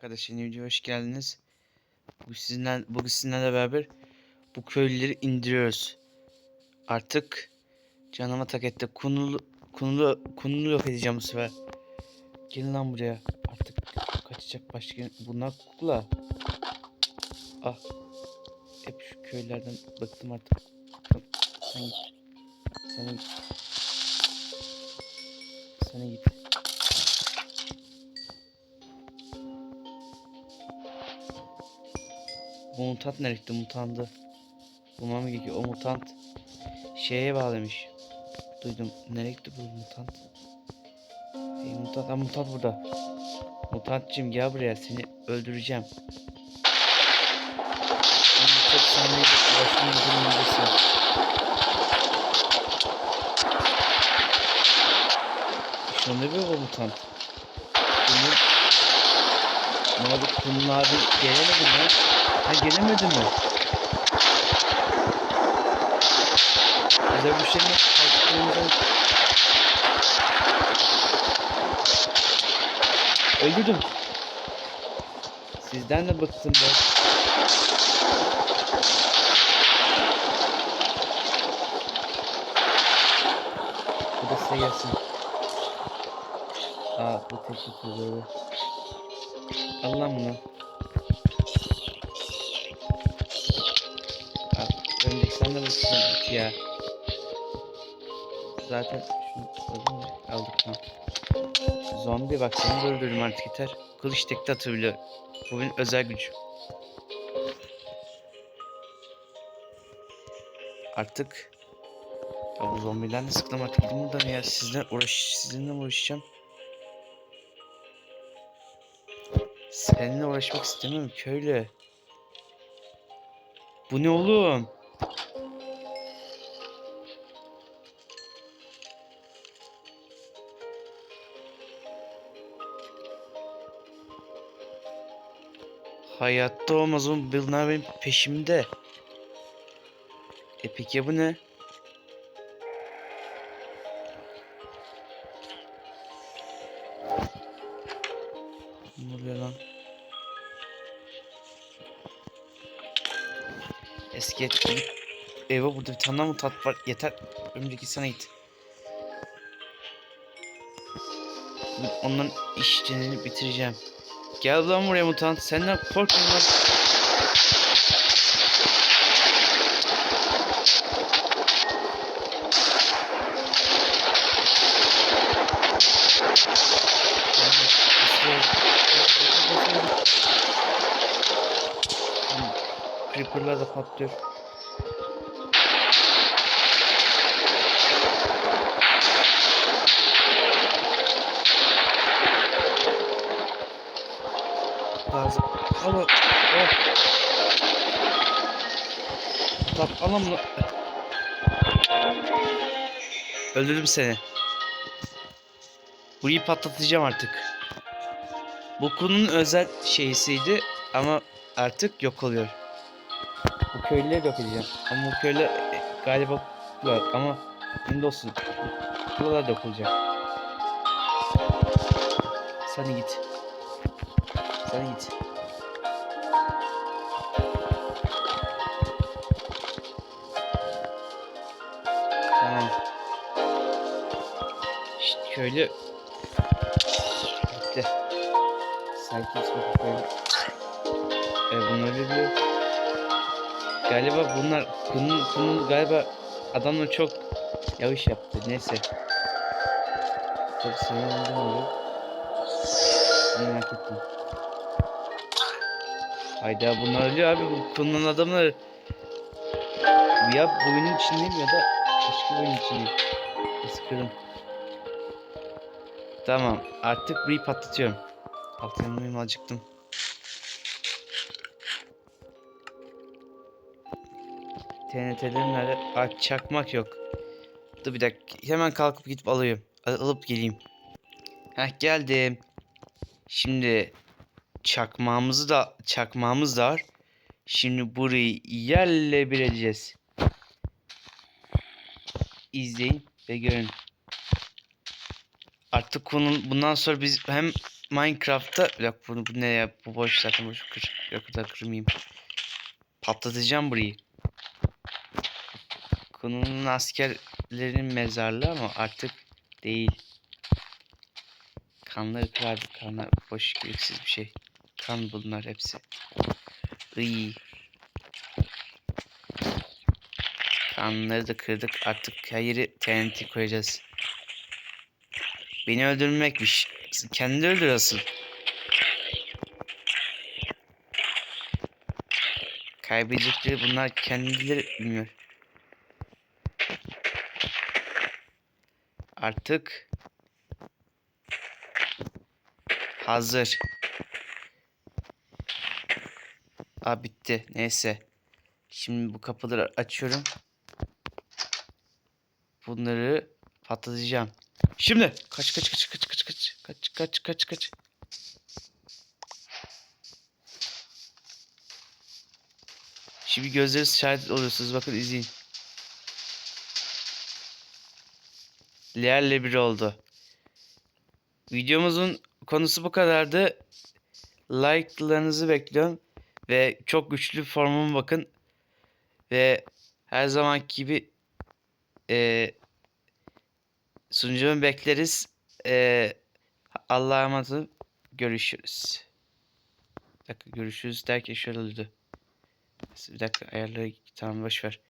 Arkadaşlar yeni videoya hoş geldiniz. Bugün sizinle, bugün sizinlerle beraber bu köylüleri indiriyoruz. Artık canıma tak etti. Kunulu, kunulu, kunulu yok edeceğim bu sefer. Gelin lan buraya. Artık kaçacak başka bunlar kukla. Ah. Hep şu köylerden bıktım artık. Sen git. Sen git. Sen git. Bu mutant nereye gitti? Mutandı. Bulmam gerekiyor. O mutant şeye bağlamış. Duydum. Nereye gitti bu mutant? Hey mutant, ha, mutant burada. Mutantçım gel buraya. Seni öldüreceğim. Sen çok saniyede ulaşmanın durumundesin. Şunda bir o mutant. Bunun... Ne oldu? Bunun abi gelemedi mi? Ha gelemedi mi? Bize bu şeyin kalktığımızda... Öldürdüm. Sizden de bıktım ben. Bu da size gelsin. Aa bu teşekkür ederim. Allah bunu. Git ya. Zaten şunu aldık tamam. Zombi bak seni de öldürdüm artık yeter. Kılıç tekte atabiliyor. Bu benim özel gücüm. Artık ya bu zombilerle sıkıldım artık gidin buradan ya sizle uğraş sizinle mi uğraşacağım? Seninle uğraşmak istemiyorum köylü. Bu ne oğlum? Hayatta olmaz oğlum. Bunlar benim peşimde. E peki ya bu ne? Ne oluyor lan? Eski etki. Eyvah burada bir tane daha mı tat var? Yeter. Ömrük sana git. Onların işlerini bitireceğim. Gel lan buraya mutant. Senden korkmuyorum lan. Creeper'lar da patlıyor. Lazım. Al al. Al. Bak alam bunu. Öldürdüm seni. Burayı patlatacağım artık. Bu konunun özel şeysiydi ama artık yok oluyor. Bu köylüleri yok edeceğim. Ama bu köylüler e, galiba var ama emin olsun. Buralar da yok olacak. Sen git. Sen git. Şşt köylü. Gitti. Sen kimsin bu köylü? E bunları biliyor. Galiba bunlar bunun, bunun galiba adamlar çok yavaş yaptı. Neyse. Senin ne oluyor? Merak ettim. Hayda bunlar ölüyor abi. Bu konulan adamlar ya bu oyunun içindeyim ya da başka bir oyun içindeyim. Sıkıldım. Tamam artık burayı patlatıyorum. Patlamayayım acıktım. TNT'lerim nerede? Aa, çakmak yok. Dur bir dakika. Hemen kalkıp gidip alayım. Al- alıp geleyim. Heh geldim. Şimdi çakmağımızı da çakmağımız da var. Şimdi burayı yerle bir edeceğiz. İzleyin ve görün. Artık konu bundan sonra biz hem Minecraft'ta dakika bunu bu ne ya bu boş zaten boş kır yok da kırmayayım. Patlatacağım burayı. Konunun askerlerin mezarlığı ama artık değil. Kanları kırardı. Kanlar boş gereksiz bir şey. Kan bunlar hepsi. Iy. Kanları da kırdık. Artık her yeri TNT koyacağız. Beni öldürmekmiş. Kendini öldür asıl. Kaybedecekleri bunlar kendileri bilmiyor. Artık hazır. Aa bitti. Neyse. Şimdi bu kapıları açıyorum. Bunları patlatacağım. Şimdi kaç kaç kaç kaç kaç kaç kaç kaç kaç kaç. Şimdi gözleri şahit oluyorsunuz. Bakın izleyin. Leerle bir oldu. Videomuzun konusu bu kadardı. Like'larınızı bekliyorum. Ve çok güçlü formuma bakın. Ve her zamanki gibi eee sunucumu bekleriz. Eee Allah'a emanet. Görüşürüz. Bir dakika görüşürüz derken şöyle oldu. Bir dakika ayarları tamam boş ver.